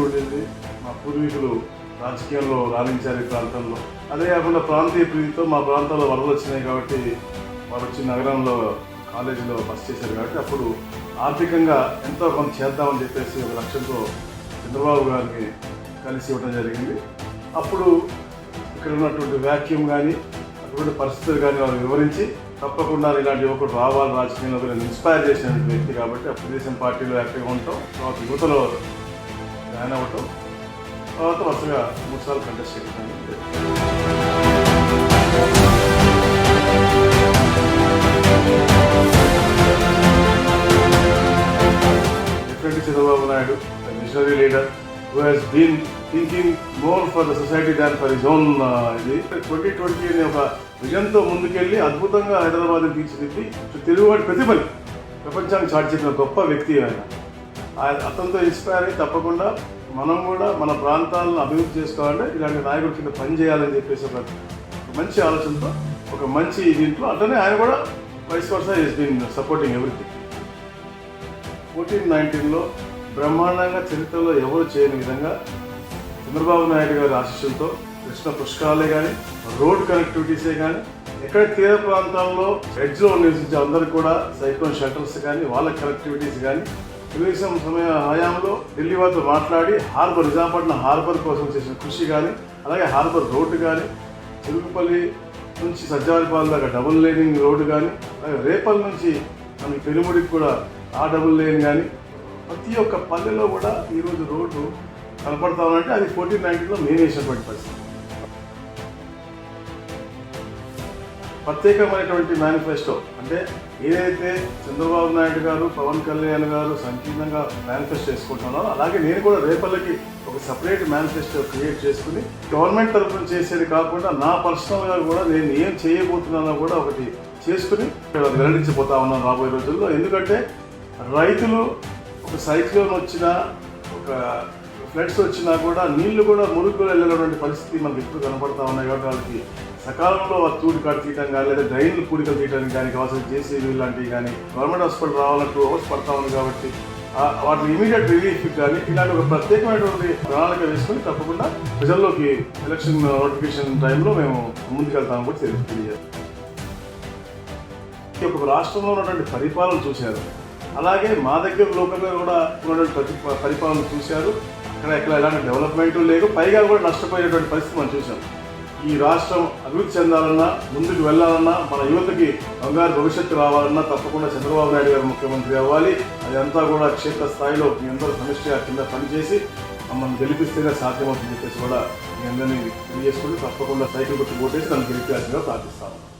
వచ్చింది మా పూర్వీకులు రాజకీయాల్లో రాణించారు ఈ ప్రాంతంలో. అదే కాకుండా ప్రాంతీయ ప్రీతితో మా ప్రాంతంలో వరదలు వచ్చినాయి కాబట్టి వారు వచ్చి నగరంలో కాలేజీలో బస్ చేశారు కాబట్టి అప్పుడు ఆర్థికంగా ఎంతో కొంత చేద్దామని చెప్పేసి ఒక లక్ష్యంతో చంద్రబాబు గారికి కలిసి ఇవ్వడం జరిగింది. అప్పుడు ఇక్కడ ఉన్నటువంటి వ్యాక్యూమ్ కానీ అటువంటి పరిస్థితులు కానీ వారు వివరించి తప్పకుండా ఇలాంటి యువకుడు రావాలి రాజకీయంలో నేను ఇన్స్పైర్ చేసిన వ్యక్తి కాబట్టి తెలుగుదేశం పార్టీలో యాక్టివ్గా ఉంటాం తర్వాత యువతలో జాయిన్ అవ్వటం తర్వాత వరుసగా మూడు సార్లు కంటెస్ట్ చేయడం different Chandrababu Naidu missionary leader who has been thinking more for the society than for his own uh, ఇది. ట్వంటీ ట్వంటీ అనే ఒక విజన్తో ముందుకెళ్ళి అద్భుతంగా హైదరాబాద్ తీర్చిదిద్ది తెలుగువాడి ప్రతిభని. ప్రపంచానికి చాటి చెప్పిన గొప్ప వ్యక్తి ఆయన. అతనితో ఇన్స్పైర్ అయ్యి తప్పకుండా మనం కూడా మన ప్రాంతాలను అభివృద్ధి చేసుకోవాలంటే ఇలాంటి నాయకుడి కింద పని చేయాలని చెప్పేసి ఒక ఒక మంచి ఆలోచనతో ఒక మంచి దీంట్లో అట్లనే ఆయన కూడా vice versa is been supporting everything fourteen నైన్టీన్లో బ్రహ్మాండంగా చరిత్రలో ఎవరు చేయని విధంగా చంద్రబాబు నాయుడు గారి ఆశీస్సులతో కృష్ణ పుష్కరాలే కానీ రోడ్ కనెక్టివిటీసే కానీ ఎక్కడ తీర ప్రాంతాల్లో ఎడ్జ్లో నివసించే అందరికీ కూడా సైక్లోన్ షెల్టర్స్ కానీ వాళ్ళ కనెక్టివిటీస్ కానీ తెలుగుదేశం సమయ హయాంలో ఢిల్లీ వారితో మాట్లాడి హార్బర్ నిజాంపట్నం హార్బర్ కోసం చేసిన కృషి కానీ అలాగే హార్బర్ రోడ్డు కానీ చిలుకుపల్లి నుంచి సజ్జారిపాలెం దాకా డబుల్ లేనింగ్ రోడ్డు కానీ అలాగే రేపల్ నుంచి మనకి పెనుముడికి కూడా ఆ డబుల్ లేన్ కానీ ప్రతి ఒక్క పల్లెలో కూడా ఈరోజు రోడ్డు కనపడతా ఉందంటే అది ఫోర్టీన్ నైన్టీన్లో మేము వేసినటువంటి పరిస్థితి. ప్రత్యేకమైనటువంటి మేనిఫెస్టో అంటే ఏదైతే చంద్రబాబు నాయుడు గారు పవన్ కళ్యాణ్ గారు సంకీర్ణంగా మేనిఫెస్టో చేసుకుంటున్నారో అలాగే నేను కూడా రేపల్లకి ఒక సపరేట్ మేనిఫెస్టో క్రియేట్ చేసుకుని గవర్నమెంట్ తరఫున చేసేది కాకుండా నా పర్సనల్గా కూడా నేను ఏం చేయబోతున్నానో కూడా ఒకటి చేసుకుని వెల్లడించిపోతా ఉన్నాను రాబోయే రోజుల్లో. ఎందుకంటే రైతులు ఒక సైక్లోన్ వచ్చినా ఒక ఫ్లడ్స్ వచ్చినా కూడా నీళ్ళు కూడా మురుగులు వెళ్ళినటువంటి పరిస్థితి మనకి ఎక్కువ కనపడతా ఉన్నాయి కాబట్టి వాళ్ళకి సకాలంలో ఆ తూడి కాడు తీయడం కానీ లేదా డ్రైన్లు పూడికలు తీయడానికి కానీ కావాల్సిన జేసీబీ లాంటివి కానీ గవర్నమెంట్ హాస్పిటల్ రావాలంటూ టూ అవర్స్ పడతా ఉంది కాబట్టి వాటి ఇమీడియట్ రిలీఫ్ కానీ ఇలాంటి ఒక ప్రత్యేకమైనటువంటి ప్రణాళిక వేసుకొని తప్పకుండా ప్రజల్లోకి ఎలక్షన్ నోటిఫికేషన్ టైంలో మేము ముందుకెళ్తామని కూడా తెలియజేస్తాం. ఒక రాష్ట్రంలో ఉన్నటువంటి పరిపాలన చూశారు. అలాగే మా దగ్గర లోకల్గా కూడా ఉన్నటువంటి పరిపాలన చూశారు. అక్కడ ఎక్కడ ఎలాంటి డెవలప్మెంట్ లేదు. పైగా కూడా నష్టపోయేటువంటి పరిస్థితి మనం చూసాం ఈ రాష్ట్రం అభివృద్ధి చెందాలన్నా ముందుకు వెళ్ళాలన్నా మన యువతకి బంగారు భవిష్యత్తు రావాలన్నా తప్పకుండా చంద్రబాబు నాయుడు గారు ముఖ్యమంత్రి అవ్వాలి. అదంతా కూడా క్షేత్ర స్థాయిలో మీ అందరూ సమిష్టిగా కింద పనిచేసి మమ్మల్ని గెలిపిస్తేనే సాధ్యమవుతుంది చెప్పేసి కూడా మీ అందరినీ తెలియజేసుకుంటూ తప్పకుండా సైకిల్ కొట్టి ఓటేసి నన్ను గెలిపించాల్సిందిగా ప్రార్థిస్తాను